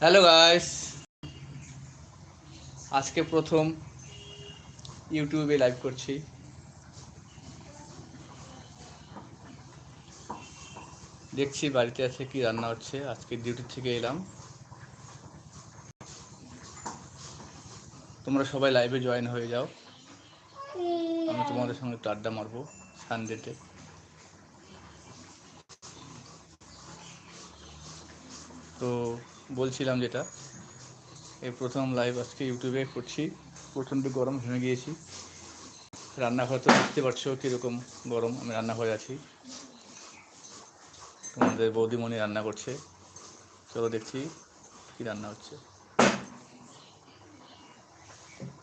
Hello guys আজকে প্রথম ইউটিউবে লাইভ করছি। দেখছি বাড়িতে আছে কি রান্না হচ্ছে। আজকে ডিউটি থেকে এলাম। তোমরা সবাই লাইভে জয়েন হয়ে যাও। আমি তোমাদের সঙ্গে একটু আড্ডা মারবো সানডেতে তো বলছিলাম যেটা। এই প্রথম লাইভ আজকে ইউটিউবে করছি। প্রচণ্ড গরম ঘেমে গিয়েছি। রান্নাঘর তো বুঝতে পারছ কীরকম গরম। আমি রান্নাঘরে আছি। তোমাদের বৌদিমণি রান্না করছে। চলো দেখছি কি রান্না হচ্ছে।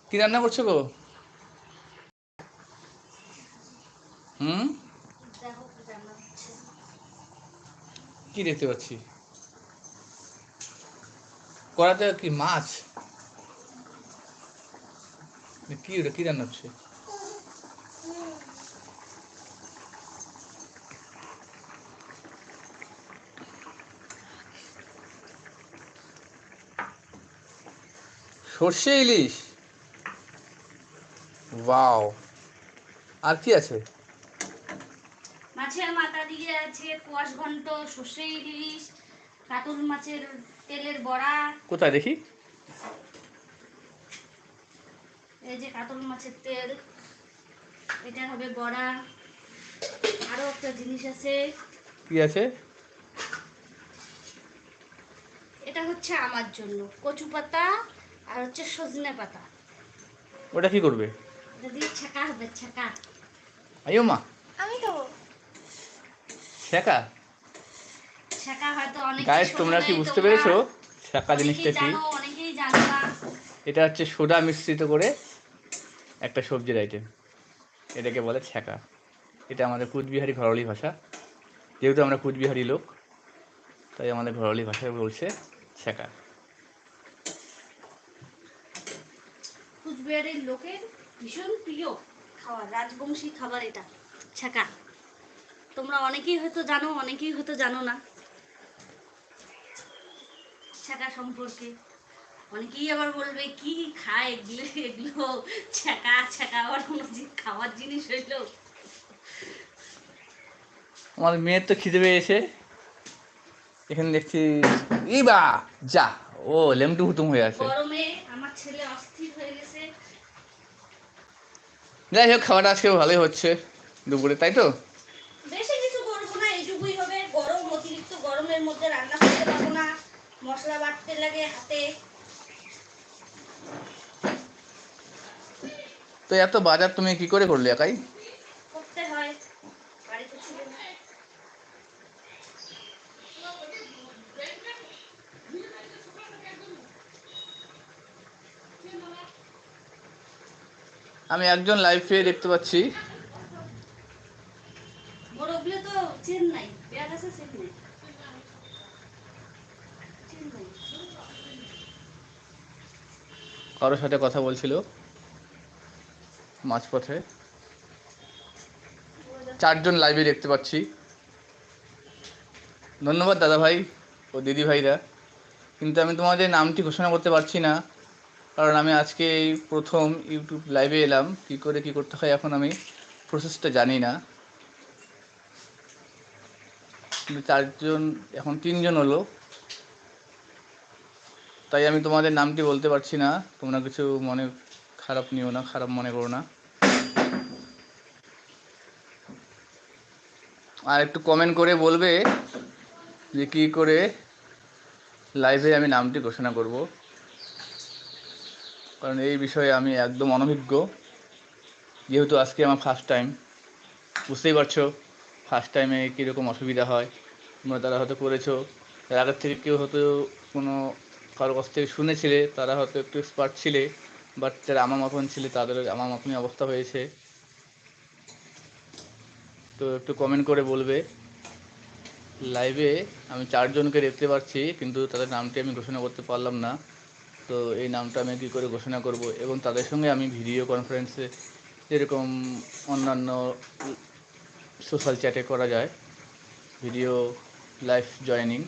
কি রান্না করছ গো? হুম? কি দেখতে পাচ্ছি? কড়াতে কি মাছ? কি ওটা, কি রান্না হচ্ছে? সর্ষে, ইলিশ? ওয়াও। আর কি আছে? মাছের মাথা দিয়ে আছে কোয়াশ ঘন্ট, সর্ষে, ইলিশ, কাতল মাছের তেলের বড়া। কোথায় দেখি? এই যে কাতল মাছের তেল এটা হবে বড়া। আরও একটা জিনিস আছে। কি আছে? এটা হচ্ছে আমার জন্য। কচু পাতা আর হচ্ছে সজনে পাতা। ওটা কি করবে? দিয়ে ছাকা হবে ছাকা। আইও মা। আমি তো শেখা ছাকা? গাইস তোমরা কি বুঝতে পেরেছ? শেখা জিনিসটা কি? এটা হচ্ছে সোডা মিশ্রিত করে একটা সবজির আইটেম এটাকে বলে ছ্যাঁকা এটা আমাদের কুচবিহারি ঘরলি ভাষা। যেহেতু আমরা কুচবিহারি লোক তাই আমাদের ঘরলি ভাষায় বলছে ছ্যাঁকা কুচবিহারের লোকের ভীষণ প্রিয় খাবার রাজবংশী খাবার এটা ছাকা তোমরা অনেকেই হয়তো জানো অনেকেই হয়তো জানো না। ছাকা সম্পর্কে। অনেকেই আবার বলবে কি খায় এগুলো? এগুলো ছাকা ছাকা আবার কোনো খাওয়ার জিনিস হইল? আমাদের মেয়ের তো খিদে পেয়েছে। এখানে দেখছি ইবা যা। ও লেমটু হুতুম হয়ে আছে। গরমে আমার ছেলে অস্থির হয়ে গেছে। যাই হোক খাওয়াটা আজকে ভালোই হচ্ছে দুপুরে তাই তো? বেশি কিছু করব না এইটুকুই হবে। গরম অতিরিক্ত গরমের মধ্যে রান্না মশলা বাটতে লাগে হাতে। তো এত বাজার তুমি কি করে করলে একাই? করতে হয় বাড়িতে ছিল আমি একজন লাইভ পেয়ে দেখতে পাচ্ছি। কারোর সাথে কথা বলছিল মাঝপথে। চারজন লাইভে দেখতে পাচ্ছি। ধন্যবাদ দাদা ভাই ও দিদি ভাইরা কিন্তু আমি তোমাদের নামটি ঘোষণা করতে পারছি না, কারণ আমি আজকে এই প্রথম ইউটিউব লাইভে এলাম। কি করে কি করতে হয় এখন আমি প্রসেসটা জানি না। চারজন, এখন তিনজন হলো। তাই আমি তোমাদের নামটি বলতে পারছি না। তোমরা কিছু মনে খারাপ নিও না, খারাপ মনে করো না। আর একটু কমেন্ট করে বলবে যে কী করে লাইভে আমি নামটি ঘোষণা করব। কারণ এই বিষয়ে আমি একদম অনভিজ্ঞ। যেহেতু আজকে আমার ফার্স্ট টাইম বুঝতেই পারছ ফার্স্ট টাইমে কীরকম অসুবিধা হয়। তোমরা তারা হয়তো করেছ। আগের থেকে কেউ হয়তো কোনো কারও কাছ থেকে শুনেছিলে, তারা হয়তো একটু এক্সপার্ট ছিলে বাট যারা আমার মতন ছিলে, তাদের আমার মতনই অবস্থা হয়েছে। তো একটু কমেন্ট করে বলবে। লাইভে আমি চারজনকে দেখতে পাচ্ছি, কিন্তু তাদের নামটি আমি ঘোষণা করতে পারলাম না। তো এই নামটা আমি কী করে ঘোষণা করব? এবং তাদের সঙ্গে আমি ভিডিও কনফারেন্সে যেরকম অন্যান্য সোশ্যাল চ্যাটে করা যায় ভিডিও লাইভ জয়েনিং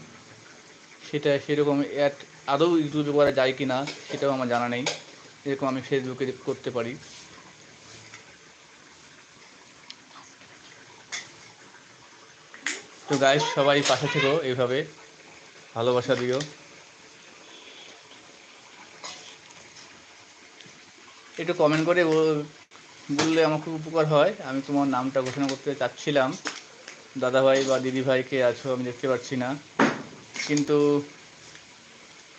সেটা সেরকম অ্যাড আদৌ ইউটিউবে করা যায় কি না সেটাও আমার জানা নেই। এরকম আমি ফেসবুকে করতে পারি। তো গাইস সবাই পাশে থেকো এইভাবে। ভালোবাসা দিও। একটু কমেন্ট করে বল- বললে আমার খুব উপকার হয়। আমি তোমার নামটা ঘোষণা করতে চাচ্ছিলাম। দাদাভাই বা দিদি ভাই কে আছো আমি দেখতে পাচ্ছি না। কিন্তু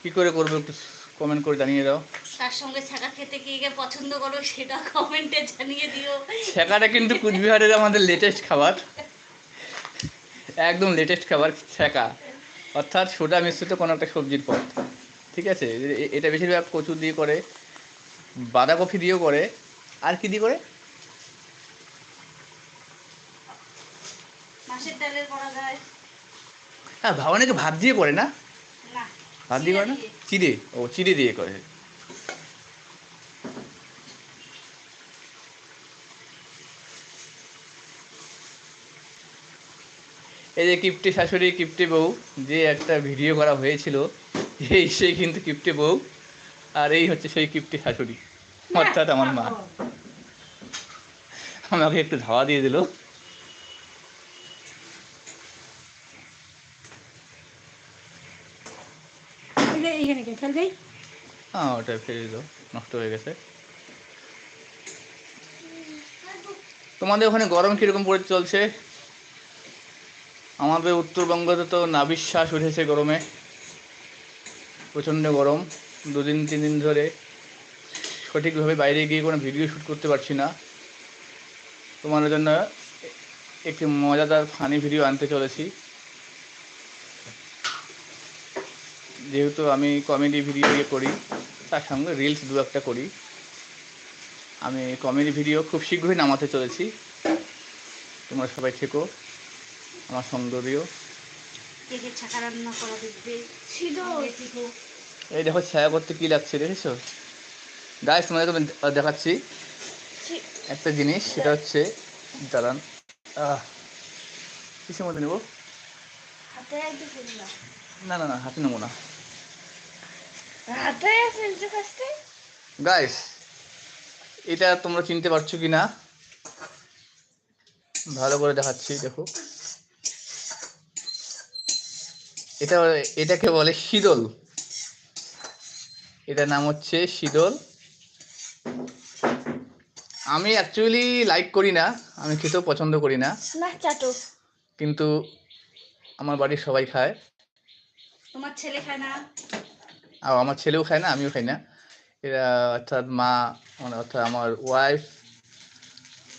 কি করে করব একটু কমেন্ট করে জানিয়ে দাও। তার সঙ্গে ছাকা খেতে কি কে পছন্দ করো সেটা কমেন্টে জানিয়ে দিও। ছ্যাঁকাটা কিন্তু কুচবিহারের আমাদের লেটেস্ট খাবার। একদম লেটেস্ট খাবার ছ্যাঁকা। অর্থাৎ সোডা মিশ্রিত কোনো একটা সবজির পদ। ঠিক আছে? এটা বেশিরভাগ কচু দিয়ে করে বাঁধাকপি দিয়েও করে। আর কি দিয়ে করে? হ্যাঁ ভাবনাকে ভাত দিয়ে করে না? ভাত দিয়ে করে না? চিড়ে ও চিড়ে দিয়ে করে। এই যে কিপ্টে শাশুড়ি কিপ্টে বউ যে একটা ভিডিও করা হয়েছিল এই সেই কিন্তু কিপ্টে বউ আর এই হচ্ছে সেই কিপ্টে শাশুড়ি। অর্থাৎ আমার মা। আমাকে একটু ধাওয়া দিয়ে দিল। হ্যাঁ ওটা ফেলে দিল, নষ্ট হয়ে গেছে। তোমাদের ওখানে গরম কীরকম পড়ে চলছে? আমাদের উত্তরবঙ্গতে তো নাবিশ্বাস উঠেছে গরমে। প্রচণ্ড গরম, দুদিন, তিন দিন ধরে। সঠিকভাবে বাইরে গিয়ে কোনো ভিডিও শ্যুট করতে পারছি না। তোমাদের জন্য একটি মজাদার ফানি ভিডিও আনতে চলেছি। যেহেতু আমি কমেডি ভিডিও ইয়ে করি তার সঙ্গে রিলস দু একটা করি। আমি কমেডি ভিডিও খুব শীঘ্রই নামাতে চলেছি। তোমরা সবাই থেকো আমার সঙ্গে দিও থেকো। এই দেখো ছায়া করতে কী লাগছে দেখেছ? গাইস তোমাদেরকে আমি দেখাচ্ছি। একটা জিনিস সেটা হচ্ছে দাঁড়ান। আহ কিসের মধ্যে নেব? না না না হাতে নেব না। গাইস এটা তোমরা চিনতে পারছ কি না ভালো করে দেখাচ্ছি দেখো। এটা এটাকে বলে শীতল। এটার নাম হচ্ছে শীতল। আমি অ্যাকচুয়ালি লাইক করি না আমি খেতেও পছন্দ করি না। না কিন্তু আমার বাড়ির সবাই খায়। তোমার ছেলে খায় না? আর আমার ছেলেও খায় না আমিও খাই না। এরা অর্থাৎ মা মানে অর্থাৎ আমার ওয়াইফ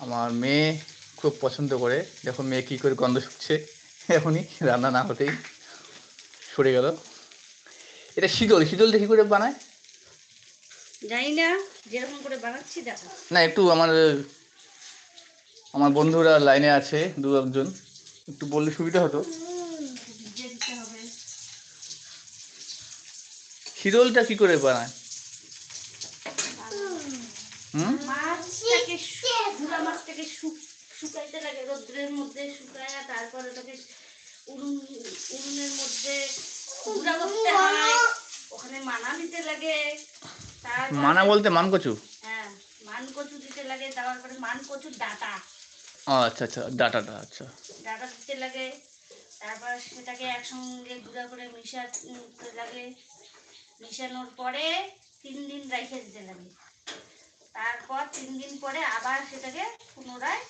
আমার মেয়ে খুব পছন্দ করে। দেখো মেয়ে কী করে গন্ধ শুকছে। এখনই রান্না না হতেই সরে গেল। এটা শীতল শীতলটা কী করে বানায়? জানি না যেরকম করে বানাচ্ছি দেখো। না একটু আমার আমার বন্ধুরা লাইনে আছে দু একজন। একটু বললে সুবিধা হতো ভিজিয়ে দিতে হবে শীতলটা কী করে বানায়? হুম? মাছটাকে শু- গুঁড়া মাছটাকে শু- শুকাইতে লাগে রোদ্রের মধ্যে শুকায় তারপর ওটাকে উনুন উনুনের মধ্যে গুঁড়া করতে হয় ওখানে মানা দিতে লাগে মানা বলতে মান কচু হ্যাঁ মান কচু দিতে লাগে তারপরে মান কচুর ডাটা আচ্ছা আচ্ছা ডাটাটা আচ্ছা। ডাটা দিতে লাগে তারপর সেটাকে একসঙ্গে গুঁড়া করে মিশাতে লাগে মিশানোর পরে তিন দিন রেখে দিতে লাগে তারপর তিন দিন পরে আবার সেটাকে পুনরায়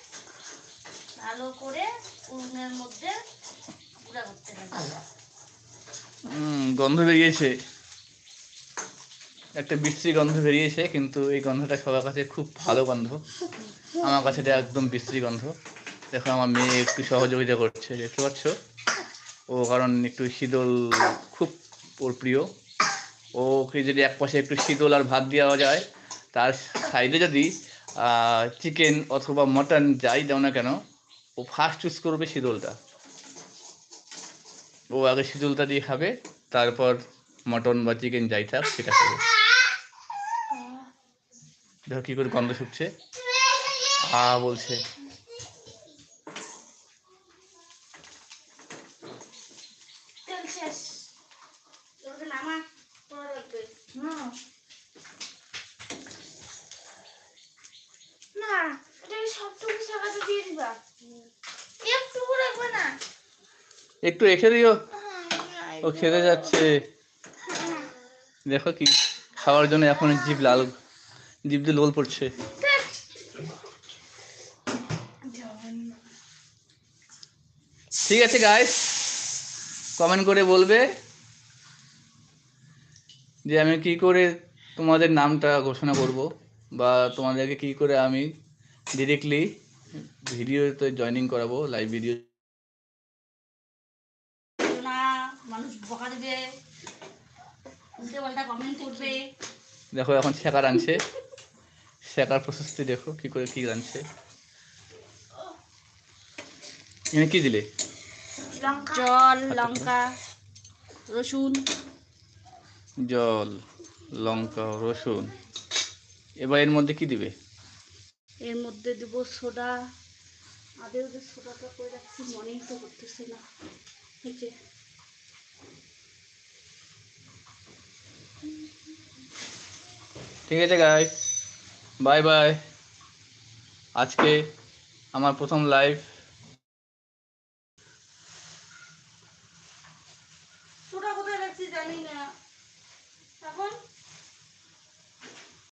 ভালো করে উনুনের মধ্যে গুঁড়া করতে লাগে গন্ধ বেরিয়েছে। একটা বিশ্রী গন্ধ বেরিয়েছে, কিন্তু এই গন্ধটা সবার কাছে খুব ভালো গন্ধ। আমার কাছে এটা একদম বিশ্রী গন্ধ। দেখো, আমার মেয়ে একটু সহযোগিতা করছে, দেখতে পাচ্ছ? ও কারণ একটু শীতল, খুব ওর প্রিয়। ওকে যদি এক পাশে একটু শীতল আর ভাত দেওয়া যায়, তার সাইডে যদি চিকেন অথবা মটন যাই দাও না কেন, ও ফার্স্ট চুজ করবে শীতলটা। ও আগে শীতলটা দিয়ে খাবে, তারপর মটন বা চিকেন যাই থাক, সেটা খাবে। দেখো কি করে গন্ধ শুকছে। আ বলছে তেল শেষ ওকে নামা পোড়া লাগবে হুম না এটা সবটুকু শাখাটা দিয়ে দিবা একটুকু রাখবে না একটু রেখে দিও। ও খেতে যাচ্ছে। দেখো কি খাওয়ার জন্য এখন জিভ লাল জিভ দিয়ে লোল পড়ছে। ঠিক আছে গাইস কমেন্ট করে বলবে যে আমি কি করে তোমাদের নামটা ঘোষণা করব বা তোমাদেরকে কি করে আমি ডিরেক্টলি ভিডিওতে জয়েনিং করাবো লাইভ ভিডিও না মানুষ বকা দেবে উল্টে পাল্টা কমেন্ট করবে। দেখো এখন শেখার আনছে। শেখার প্রশস্তি দেখো কি করে কি আনছে। এখানে কি দিলে? লঙ্কা। জল লঙ্কা রসুন। জল লঙ্কা রসুন। এবার এর মধ্যে কি দিবে? এর মধ্যে দেব সোডা। আদেও যে সোডাটা করে রাখছি মনেই তো করতেছে না। এই যে ঠিক আছে গাইস বাই বাই আজকে আমার প্রথম লাইভ